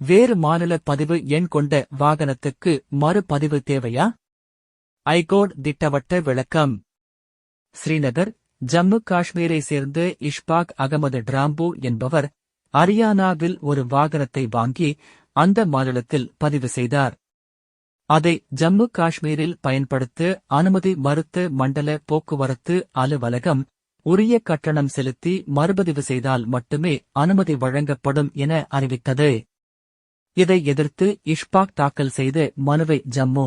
வேறு மாநில பதிவு எண் கொண்ட வாகனத்துக்கு மறுபதிவு தேவையா? ஐகோட் திட்டவட்ட விளக்கம். ஸ்ரீநகர் ஜம்மு காஷ்மீரை சேர்ந்த இஷ்பாக் அகமது டிராம்பு என்பவர் அரியானாவில் ஒரு வாகனத்தை வாங்கி அந்த மாநிலத்தில் பதிவு செய்தார். அதை ஜம்மு காஷ்மீரில் பயன்படுத்த அனுமதி மறுத்த மண்டல போக்குவரத்து அலுவலகம் உரிய கட்டணம் செலுத்தி மறுபதிவு செய்தால் மட்டுமே அனுமதி வழங்கப்படும் என அறிவித்தது. இதை எதிர்த்து இஷ்பாக் தாக்கல் செய்த மனுவை ஜம்மு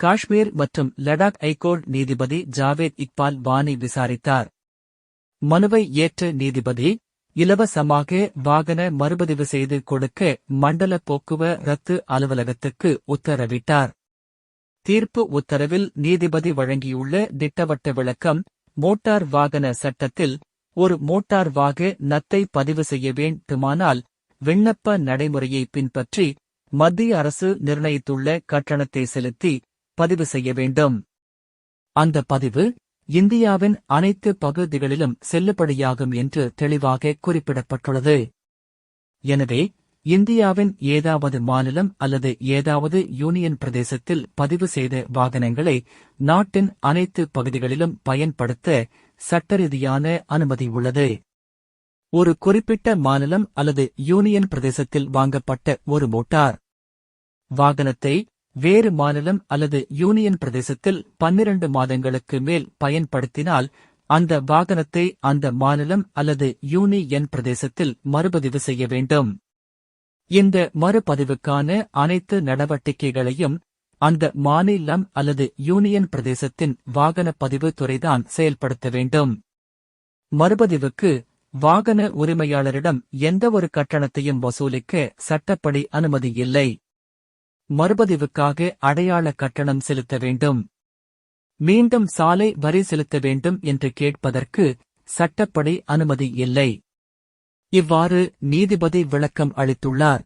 காஷ்மீர் மற்றும் லடாக் ஐகோர்ட் நீதிபதி ஜாவேத் இக்பால் வானி விசாரித்தார். மனுவை ஏற்ற நீதிபதி இலவசமாக வாகன மறுபதிவு செய்து கொடுக்க மண்டல போக்குவரத்து அலுவலகத்துக்கு உத்தரவிட்டார். தீர்ப்பு உத்தரவில் நீதிபதி வழங்கியுள்ள திட்டவட்ட விளக்கம் மோட்டார் வாகன சட்டத்தில் ஒரு மோட்டார் வாக நத்தை பதிவு செய்ய வேண்டுமானால் விண்ணப்ப நடைமுறையை பின்பற்றி மத்திய அரசு நிர்ணயித்துள்ள கட்டணத்தை செலுத்தி பதிவு செய்ய வேண்டும். அந்த பதிவு இந்தியாவின் அனைத்து பகுதிகளிலும் செல்லுபடியாகும் என்று தெளிவாக குறிப்பிடப்பட்டுள்ளது. எனவே இந்தியாவின் ஏதாவது மாநிலம் அல்லது ஏதாவது யூனியன் பிரதேசத்தில் பதிவு செய்த வாகனங்களை நாட்டின் அனைத்து பகுதிகளிலும் பயன்படுத்த சட்டரீதியான அனுமதி உள்ளது. ஒரு குறிப்பிட்ட மாநிலம் அல்லது யூனியன் பிரதேசத்தில் வாங்கப்பட்ட ஒரு மோட்டார். வாகனத்தை வேறு மாநிலம் அல்லது யூனியன் பிரதேசத்தில் பன்னிரண்டு மாதங்களுக்கு மேல் பயன்படுத்தினால் அந்த வாகனத்தை அந்த மாநிலம் அல்லது யூனியன் பிரதேசத்தில் மறுபதிவு செய்ய வேண்டும். இந்த மறுபதிவுக்கான அனைத்து நடவடிக்கைகளையும் அந்த மாநிலம் அல்லது யூனியன் பிரதேசத்தின் வாகன பதிவு துறைதான் செயல்படுத்த வேண்டும். மறுபதிவுக்கு வாகன உரிமையாளரிடம் எந்தவொரு கட்டணத்தையும் வசூலிக்க சட்டப்படி அனுமதி இல்லை. மறுபதிவுக்காக அடையாள கட்டணம் செலுத்த வேண்டும். மீண்டும் சாலை வரி செலுத்த வேண்டும் என்று கேட்பதற்கு சட்டப்படி அனுமதி இல்லை. இவ்வாறு நீதிபதி விளக்கம் அளித்துள்ளார்.